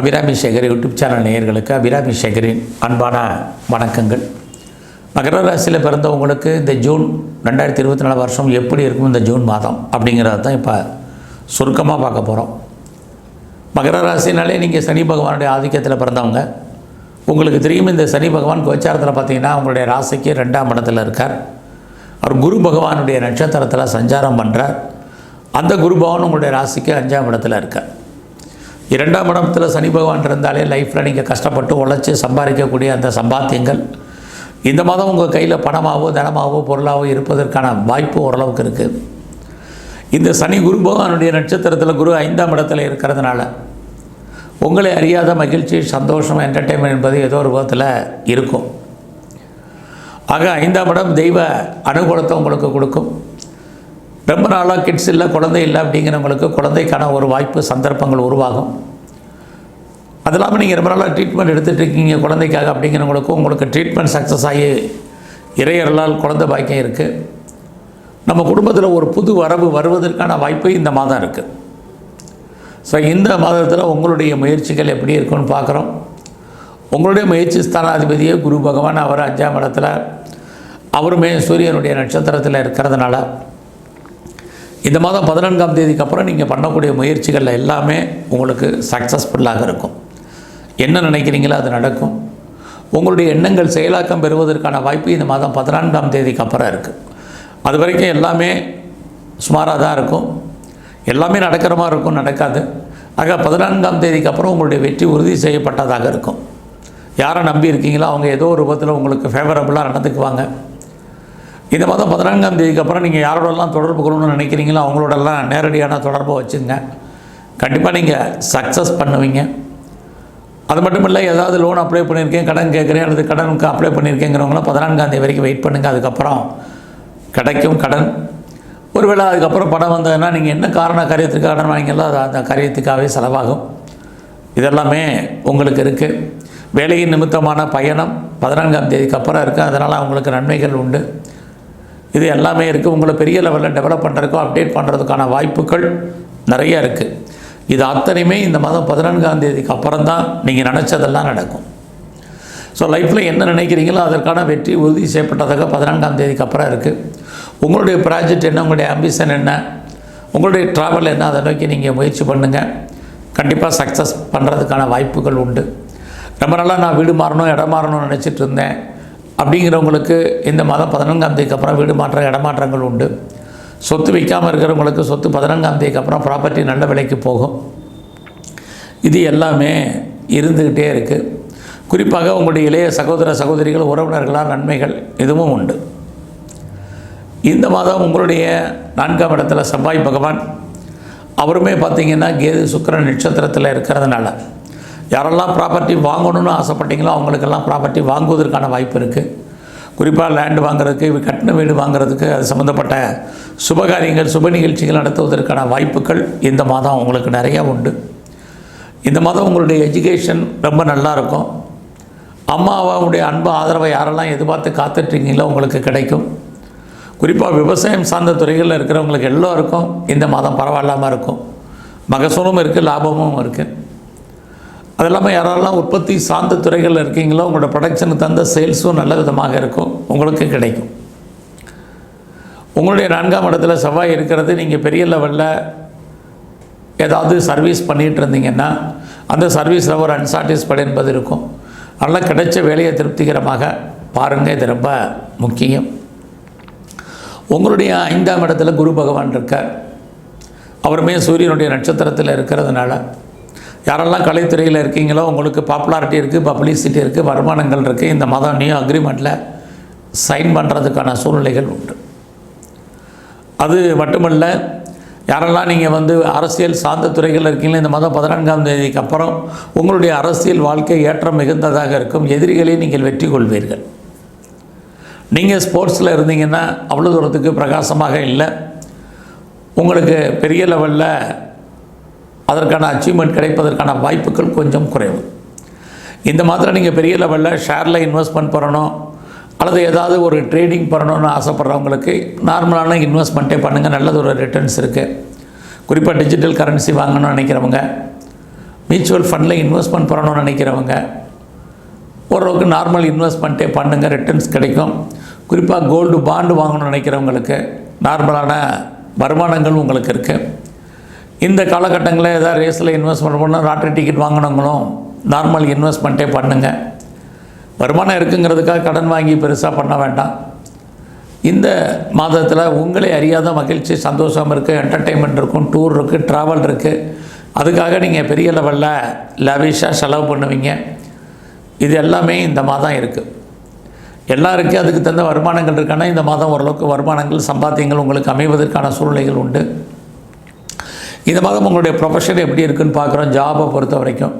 Abirami Sekar YouTube channel நேயர்களுக்கு அபிராமி சேகரின் அன்பான வணக்கங்கள். மகர ராசியில் பிறந்தவங்களுக்கு இந்த ஜூன் ரெண்டாயிரத்தி இருபத்தி நாலு வருஷம் எப்படி இருக்கும் இந்த ஜூன் மாதம் அப்படிங்கிறத தான் இப்போ சுருக்கமாக பார்க்க போகிறோம் மகர ராசினாலே நீங்கள் சனி பகவானுடைய ஆதிக்கத்தில் பிறந்தவங்க. உங்களுக்கு தெரியும் இந்த சனி பகவான் கோச்சாரத்தில் பார்த்தீங்கன்னா உங்களுடைய ராசிக்கு ரெண்டாம் இடத்துல இருக்கார். அவர் குரு பகவானுடைய நட்சத்திரத்தில் சஞ்சாரம் பண்ணுறார் அந்த குரு பகவான் உங்களுடைய ராசிக்கு அஞ்சாம் இடத்துல இருக்கார். இரண்டாம் இடத்துல சனி பகவான் இருந்தாலே லைஃப்பில் நீங்கள் கஷ்டப்பட்டு உழைச்சி சம்பாதிக்கக்கூடிய அந்த சம்பாத்தியங்கள். இந்த மாதம் உங்கள் கையில் பணமாகவோ தனமாகவோ பொருளாகவோ இருப்பதற்கான வாய்ப்பு ஓரளவுக்கு இருக்குது இந்த சனி குரு பகவானுடைய நட்சத்திரத்தில் குரு ஐந்தாம் இடத்துல இருக்கிறதுனால உங்களை அறியாத மகிழ்ச்சி சந்தோஷம் என்டர்டெயின்மெண்ட் என்பது ஏதோ ஒரு விதத்தில் இருக்கும். ஆக ஐந்தாம் இடம் தெய்வ அனுகூலத்தை உங்களுக்கு கொடுக்கும். ரொம்ப நாளாக கிட்ஸ் இல்லை குழந்தை இல்லை அப்படிங்கிறவங்களுக்கு குழந்தைக்கான ஒரு வாய்ப்பு சந்தர்ப்பங்கள் உருவாகும். அது இல்லாமல் நீங்கள் ரொம்ப நாளாக ட்ரீட்மெண்ட் எடுத்துகிட்டு இருக்கீங்க குழந்தைக்காக அப்படிங்கிறவங்களுக்கும் உங்களுக்கு ட்ரீட்மெண்ட் சக்ஸஸ் ஆகி இறையர்களால் குழந்தை பாக்கியம் இருக்குது நம்ம குடும்பத்தில் ஒரு புது வரவு வருவதற்கான வாய்ப்பு இந்த மாதம் இருக்குது ஸோ இந்த மாதத்தில் உங்களுடைய முயற்சிகள் எப்படி இருக்குன்னு பார்க்குறோம் உங்களுடைய முயற்சி ஸ்தானாதிபதியே குரு பகவான் அவர் அஞ்சாம் இடத்துல அவருமே சூரியனுடைய நட்சத்திரத்தில் இருக்கிறதுனால இந்த மாதம் பதினான்காம் தேதிக்கு அப்புறம் நீங்கள் பண்ணக்கூடிய முயற்சிகள் எல்லாமே உங்களுக்கு சக்ஸஸ்ஃபுல்லாக இருக்கும். என்ன நினைக்கிறீங்களோ அது நடக்கும். உங்களுடைய எண்ணங்கள் செயலாக்கம் பெறுவதற்கான வாய்ப்பு இந்த மாதம் பதினான்காம் தேதிக்கு அப்புறம் இருக்குது அது வரைக்கும் எல்லாமே சுமாராக தான் இருக்கும். எல்லாமே நடக்கிற மாதிரி இருக்கும் நடக்காது. ஆக பதினான்காம் தேதிக்கு அப்புறம் உங்களுடைய வெற்றி உறுதி செய்யப்பட்டதாக இருக்கும். யாரை நம்பி இருக்கீங்களோ அவங்க ஏதோ ஒரு விதத்தில் உங்களுக்கு ஃபேவரபுளாக நடந்துக்குவாங்க. இந்த மாதம் பதினான்காம் தேதிக்கு அப்புறம் நீங்கள் யாரோடலாம் தொடர்பு கொள்ளணும்னு நினைக்கிறீங்களோ அவங்களோடலாம் நேரடியான தொடர்பை வச்சுங்க. கண்டிப்பாக நீங்கள் சக்ஸஸ் பண்ணுவீங்க. அது மட்டும் இல்லை ஏதாவது லோன் அப்ளை பண்ணியிருக்கேன் கடன் கேட்குறேன் அல்லது கடனுக்கு அப்ளை பண்ணியிருக்கேங்கிறவங்களாம் பதினான்காம் தேதி வரைக்கும் வெயிட் பண்ணுங்கள் அதுக்கப்புறம் கிடைக்கும் கடன். ஒருவேளை அதுக்கப்புறம் பணம் வந்ததுன்னா நீங்கள் என்ன காரண காரியத்துக்கு கடன் வாங்கிங்களோ அது அந்த காரியத்துக்காகவே செலவாகும். இதெல்லாமே உங்களுக்கு இருக்குது வேலையின் நிமித்தமான பயணம் பதினான்காம் தேதிக்கு அப்புறம் இருக்குது அதனால் அவங்களுக்கு நன்மைகள் உண்டு. இது எல்லாமே இருக்குது உங்களை பெரிய லெவலில் டெவலப் பண்ணுறதுக்கோ அப்டேட் பண்ணுறதுக்கான வாய்ப்புகள் நிறைய இருக்குது இது அத்தனையுமே இந்த மாதம் பதினான்காம் தேதிக்கு அப்புறம் தான் நீங்கள் நினச்சதெல்லாம் நடக்கும். ஸோ லைஃப்பில் என்ன நினைக்கிறீங்களோ அதற்கான வெற்றி உறுதி செய்யப்பட்டதாக பதினான்காம் தேதிக்கு அப்புறம் இருக்குது உங்களுடைய ப்ராஜெக்ட் என்ன உங்களுடைய அம்பிஷன் என்ன உங்களுடைய ட்ராவல் என்ன அதை நோக்கி நீங்கள் முயற்சி பண்ணுங்கள் கண்டிப்பாக சக்ஸஸ் பண்ணுறதுக்கான வாய்ப்புகள் உண்டு. ரொம்ப நாளாக நான் வீடு மாறணும் இடம் மாறணும்னு நினச்சிட்டு இருந்தேன். அப்படிங்கிறவங்களுக்கு இந்த மாதம் பதினான்காம் தேதிக்கு அப்புறம் வீடு மாற்றம் இடமாற்றங்கள் உண்டு. சொத்து விற்காமல் இருக்கிறவங்களுக்கு சொத்து பதினான்காம் தேதிக்கு அப்புறம் ப்ராப்பர்ட்டி நல்ல விலைக்கு போகும். இது எல்லாமே இருந்துக்கிட்டே இருக்குது குறிப்பாக உங்களுடைய இளைய சகோதர சகோதரிகள் உறவினர்களால் நன்மைகள் இதுவும் உண்டு. இந்த மாதம் உங்களுடைய நான்காம் இடத்துல செவ்வாய் பகவான். அவருமே பார்த்திங்கன்னா கேது சுக்கரன் நட்சத்திரத்தில் இருக்கிறதுனால. யாரெல்லாம் ப்ராப்பர்ட்டி வாங்கணும்னு ஆசைப்பட்டீங்களோ அவங்களுக்கெல்லாம் ப்ராப்பர்ட்டி வாங்குவதற்கான வாய்ப்பு இருக்குது குறிப்பாக லேண்டு வாங்குறதுக்கு கட்டின வீடு வாங்குறதுக்கு அது சம்மந்தப்பட்ட சுபகாரியங்கள் சுப நிகழ்ச்சிகள் நடத்துவதற்கான வாய்ப்புகள் இந்த மாதம் உங்களுக்கு நிறையா உண்டு. இந்த மாதம் உங்களுடைய எஜுகேஷன் ரொம்ப நல்லா இருக்கும். அம்மாவாவுடைய அன்பு ஆதரவை யாரெல்லாம் எதிர்பார்த்து காத்துட்ருக்கீங்களோ உங்களுக்கு கிடைக்கும். குறிப்பாக விவசாயம் சார்ந்த துறைகளில் இருக்கிறவங்களுக்கு எல்லோருக்கும் இந்த மாதம் பரவாயில்லாமல் இருக்கும். மகசூலும் இருக்குது லாபமும் இருக்குது அது இல்லாமல் யாரெல்லாம் உற்பத்தி சார்ந்த துறைகளில் இருக்கீங்களோ உங்களோட ப்ரொடக்ஷனுக்கு தந்த சேல்ஸும் நல்ல விதமாக இருக்கும். உங்களுக்கு கிடைக்கும். உங்களுடைய நான்காம் இடத்துல செவ்வாய் இருக்கிறது. நீங்கள் பெரிய லெவலில் ஏதாவது சர்வீஸ் பண்ணிகிட்டு இருந்தீங்கன்னா அந்த சர்வீஸில் ஒரு அன்சாட்டிஸ்ஃபைட் என்பது இருக்கும். நல்லா கிடைச்ச வேலையை திருப்திகரமாக பாருங்கள் இது ரொம்ப முக்கியம். உங்களுடைய ஐந்தாம் இடத்துல குரு பகவான் இருக்கார். அவருமே சூரியனுடைய நட்சத்திரத்தில் இருக்கிறதுனால யாரெல்லாம் கலைத்துறையில் இருக்கீங்களோ உங்களுக்கு பாப்புலாரிட்டி இருக்குது பப்ளிசிட்டி இருக்குது வருமானங்கள் இருக்குது இந்த மாதம் நியூ அக்ரிமெண்ட்டில் சைன் பண்ணுறதுக்கான சூழ்நிலைகள் உண்டு. அது மட்டுமல்ல யாரெல்லாம் நீங்கள் வந்து அரசியல் சார்ந்த துறைகள் இருக்கீங்களோ இந்த மாதம் பதினான்காம் தேதிக்கு அப்புறம் உங்களுடைய அரசியல் வாழ்க்கை ஏற்றம் மிகுந்ததாக இருக்கும் எதிரிகளை நீங்கள் வெற்றி கொள்வீர்கள். நீங்கள் ஸ்போர்ட்ஸில் இருந்தீங்கன்னா அவ்வளோ தூரத்துக்கு பிரகாசமாக இல்லை. உங்களுக்கு பெரிய லெவலில் அதற்கான அச்சீவ்மெண்ட் கிடைப்பதற்கான வாய்ப்புகள் கொஞ்சம் குறைவு. இந்த மாதிரி நீங்கள் பெரிய லெவலில் ஷேரில் இன்வெஸ்ட்மெண்ட் பண்ணணும். அல்லது ஏதாவது ஒரு ட்ரேடிங் பண்ணணும்னு ஆசைப்பட்றவங்களுக்கு நார்மலான இன்வெஸ்ட்மெண்ட்டே பண்ணுங்கள் நல்லது ஒரு ரிட்டர்ன்ஸ் இருக்குது குறிப்பாக டிஜிட்டல் கரன்சி வாங்கணும்னு நினைக்கிறவங்க மியூச்சுவல் ஃபண்டில் இன்வெஸ்ட்மெண்ட் பண்ணணும்னு நினைக்கிறவங்க ஓரளவுக்கு நார்மல் இன்வெஸ்ட்மெண்ட்டே பண்ணுங்கள் ரிட்டர்ன்ஸ் கிடைக்கும். குறிப்பாக கோல்டு பாண்டு வாங்கணும்னு நினைக்கிறவங்களுக்கு நார்மலான வருமானங்கள் உங்களுக்கு இருக்குது இந்த காலகட்டங்களில் ஏதாவது ரேஸில் இன்வெஸ்ட்மெண்ட் பண்ணால் லாட்ரி டிக்கெட் வாங்கினவங்களும் நார்மல் இன்வெஸ்ட்மெண்ட்டே பண்ணுங்கள் வருமானம் இருக்குங்கிறதுக்காக கடன் வாங்கி பெருசாக பண்ண வேண்டாம். இந்த மாதத்தில் உங்களை அறியாத மகிழ்ச்சி சந்தோஷம் இருக்குது என்டர்டெயின்மெண்ட் இருக்கும் டூர் இருக்குது ட்ராவல் இருக்குது அதுக்காக நீங்கள் பெரிய லெவலில் லவிஷாக செலவு பண்ணுவீங்க. இது எல்லாமே இந்த மாதம் இருக்குது எல்லாருக்கும் அதுக்கு தகுந்த வருமானங்கள் இருக்கானா இந்த மாதம் ஓரளவுக்கு வருமானங்கள் சம்பாத்தியங்கள் உங்களுக்கு அமைவதற்கான சூழ்நிலைகள் உண்டு. இந்த மாதம் உங்களுடைய ப்ரொஃபஷன் எப்படி இருக்குன்னு பார்க்குறோம் ஜாபை பொறுத்த வரைக்கும்.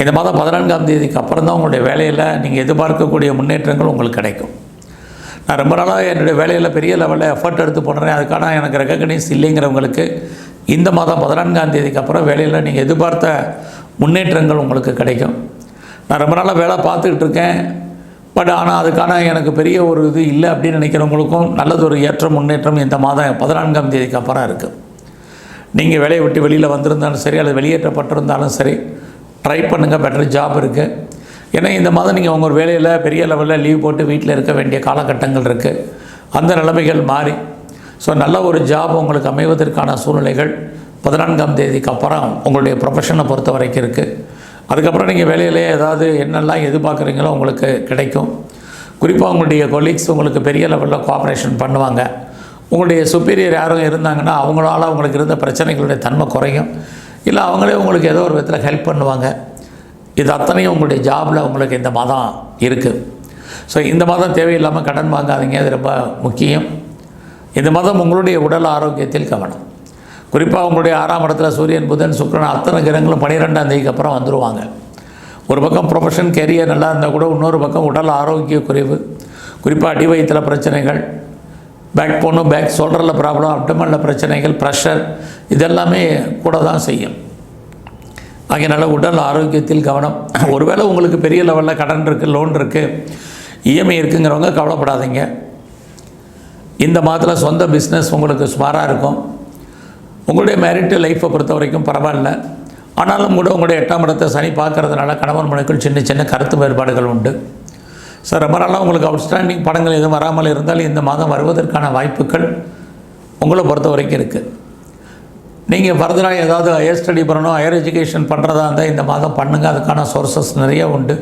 இந்த மாதம் பதினான்காம் தேதிக்கு அப்புறம் தான் உங்களுடைய வேலையில் நீங்கள் எதிர்பார்க்கக்கூடிய முன்னேற்றங்கள் உங்களுக்கு கிடைக்கும். நான் ரொம்ப நாளாக என்னுடைய வேலையில் பெரிய லெவலில் எஃபர்ட் எடுத்து பண்ணுறேன் அதுக்கான எனக்கு ரெக்கக்னைஸ் இல்லைங்கிறவங்களுக்கு இந்த மாதம் பதினான்காம் தேதிக்கு அப்புறம் வேலையில் நீங்கள் எதிர்பார்த்த முன்னேற்றங்கள் உங்களுக்கு கிடைக்கும். நான் ரொம்ப நாளாக வேலை பார்த்துக்கிட்டு இருக்கேன். பட் ஆனால் அதுக்கான எனக்கு பெரிய ஒரு இது இல்லை அப்படின்னு நினைக்கிறவங்களுக்கும் நல்லது ஒரு ஏற்ற முன்னேற்றம் இந்த மாதம் பதினான்காம் தேதிக்கு அப்புறம் இருக்குது நீங்கள் வேலையை விட்டு வெளியில் வந்திருந்தாலும் சரி அல்லது வெளியேற்றப்பட்டிருந்தாலும் சரி ட்ரை பண்ணுங்கள் பெட்டர் ஜாப் இருக்குது ஏன்னா இந்த மாதம் நீங்கள் உங்கள் வேலையில் பெரிய லெவலில் லீவ் போட்டு வீட்டில் இருக்க வேண்டிய காலகட்டங்கள் இருக்குது அந்த நிலைமைகள் மாறி. ஸோ நல்ல ஒரு ஜாப் உங்களுக்கு அமைவதற்கான சூழ்நிலைகள் பதினான்காம் தேதிக்கு அப்புறம் உங்களுடைய ப்ரொஃபஷனை பொறுத்த வரைக்கும் இருக்குது அதுக்கப்புறம் நீங்கள் வேலையிலே ஏதாவது என்னெல்லாம் எதிர்பார்க்குறீங்களோ உங்களுக்கு கிடைக்கும். குறிப்பாக உங்களுடைய கொலீக்ஸ் உங்களுக்கு பெரிய லெவலில் கோஆப்ரேஷன் பண்ணுவாங்க. உங்களுடைய சுப்பீரியர் யாரும் இருந்தாங்கன்னா அவங்களால அவங்களுக்கு இருந்த பிரச்சனைகளுடைய தன்மை குறையும். இல்லை அவங்களே உங்களுக்கு ஏதோ ஒரு விதத்தில் ஹெல்ப் பண்ணுவாங்க. இது அத்தனையும் உங்களுடைய ஜாபில் உங்களுக்கு இந்த மாதம் இருக்குது ஸோ இந்த மாதம் தேவையில்லாமல் கடன் வாங்காதீங்க. அது ரொம்ப முக்கியம். இந்த மாதம் உங்களுடைய உடல் ஆரோக்கியத்தில் கவனம். குறிப்பாக உங்களுடைய ஆறாம் இடத்துல சூரியன் புதன் சுக்கரன் அத்தனை கிரகங்களும் பன்னிரெண்டாம் தேதிக்கு அப்புறம் வந்துடுவாங்க ஒரு பக்கம் ப்ரொஃபஷன் கெரியர் நல்லா இருந்தால் கூட இன்னொரு பக்கம் உடல் ஆரோக்கிய குறைவு. குறிப்பாக அடிவயத்தில் பிரச்சனைகள். பேக் போனும் பேக் ஷோல்டரில் ப்ராப்ளம் அப்டமனில் பிரச்சனைகள் ப்ரெஷர் இதெல்லாமே கூட தான் செய்யும். அதனால் உடல் ஆரோக்கியத்தில் கவனம். ஒருவேளை உங்களுக்கு பெரிய லெவலில் கடன் இருக்குது லோன் இருக்குது இஎம்ஐ இருக்குங்கிறவங்க கவலைப்படாதீங்க. இந்த மாதத்தில் சொந்த பிஸ்னஸ் உங்களுக்கு சுமாராக இருக்கும். உங்களுடைய மேரிட்டு லைஃப்பை பொறுத்த வரைக்கும் பரவாயில்ல. ஆனாலும் கூட உங்களுடைய எட்டாம் இடத்தை சனி பார்க்குறதுனால கணவன் மனைக்குள் சின்ன சின்ன கருத்து வேறுபாடுகள் உண்டு. சார் ரொம்ப நாளாக உங்களுக்கு அவுட்ஸ்டாண்டிங் படங்கள் எதுவும் வராமல் இருந்தால் இந்த மாதம் வருவதற்கான வாய்ப்புகள் உங்களை பொறுத்த வரைக்கும் இருக்குது நீங்கள் ஃபர்தராக ஏதாவது ஹையர் ஸ்டடி பண்ணணும் ஹையர் எஜுகேஷன் பண்ணுறதா இருந்தால் இந்த மாதம் பண்ணுங்கள் அதுக்கான சோர்சஸ் நிறைய உண்டு.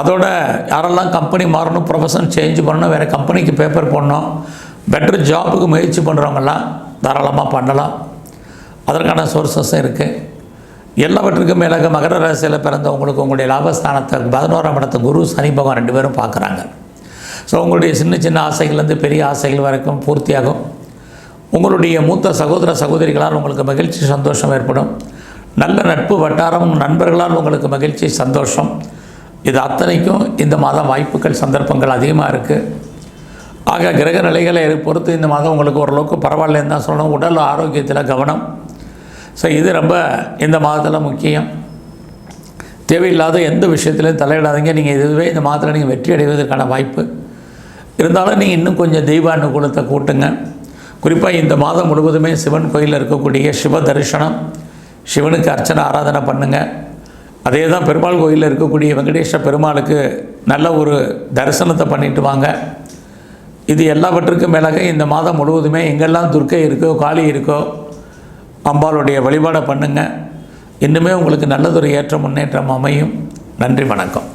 அதோட யாரெல்லாம் கம்பெனி மாறணும் ப்ரொஃபஷன் சேஞ்ச் பண்ணணும் வேறு கம்பெனிக்கு பேப்பர் போடணும் பெட்டர் ஜாபுக்கு முயற்சி பண்ணுறவங்கெல்லாம் தாராளமாக பண்ணலாம். அதற்கான சோர்சஸும் இருக்குது எல்லாவற்றுக்கும் மேலாக மகர ராசியில் பிறந்தவங்களுக்கு உங்களுடைய லாபஸ்தானத்தை பதினோராம் இடத்த குரு சனி பகவான் ரெண்டு பேரும் பார்க்குறாங்க. ஸோ உங்களுடைய சின்ன சின்ன ஆசைகள்லேருந்து பெரிய ஆசைகள் வரைக்கும் பூர்த்தியாகும். உங்களுடைய மூத்த சகோதர சகோதரிகளால் உங்களுக்கு மகிழ்ச்சி சந்தோஷம் ஏற்படும். நல்ல நட்பு வட்டாரம் நண்பர்களால் உங்களுக்கு மகிழ்ச்சி சந்தோஷம். இது அத்தனைக்கும் இந்த மாதம் வாய்ப்புகள் சந்தர்ப்பங்கள் அதிகமாக இருக்குது ஆக கிரக நிலைகளை பொறுத்து இந்த மாதம் உங்களுக்கு ஓரளவுக்கு பரவாயில்லன்னு தான் சொல்லணும். உடல் ஆரோக்கியத்தில் கவனம். ஸோ இது ரொம்ப இந்த மாதத்தில் முக்கியம். தேவையில்லாத எந்த விஷயத்துலையும் தலையிடாதீங்க. நீங்கள் இதுவே இந்த மாதத்தில் நீங்கள் வெற்றி அடைவதற்கான வாய்ப்பு. இருந்தாலும் நீங்கள் இன்னும் கொஞ்சம் தெய்வ அனுகூலத்தை கூட்டுங்க. குறிப்பாக இந்த மாதம் முழுவதுமே சிவன் கோயிலில் இருக்கக்கூடிய சிவ தரிசனம் சிவனுக்கு அர்ச்சனை ஆராதனை பண்ணுங்கள் அதே தான் பெருமாள் கோயிலில் இருக்கக்கூடிய வெங்கடேஸ்வர பெருமாளுக்கு நல்ல ஒரு தரிசனத்தை பண்ணிட்டு வாங்க. இது எல்லாவற்றுக்கும் மேலாக இந்த மாதம் முழுவதுமே எங்கெல்லாம் துர்க்கை இருக்கோ காளி இருக்கோ அம்பாளுடைய வழிபாடை பண்ணுங்கள் இன்னுமே உங்களுக்கு நல்லதொரு ஏற்ற முன்னேற்றம் அமையும். நன்றி வணக்கம்.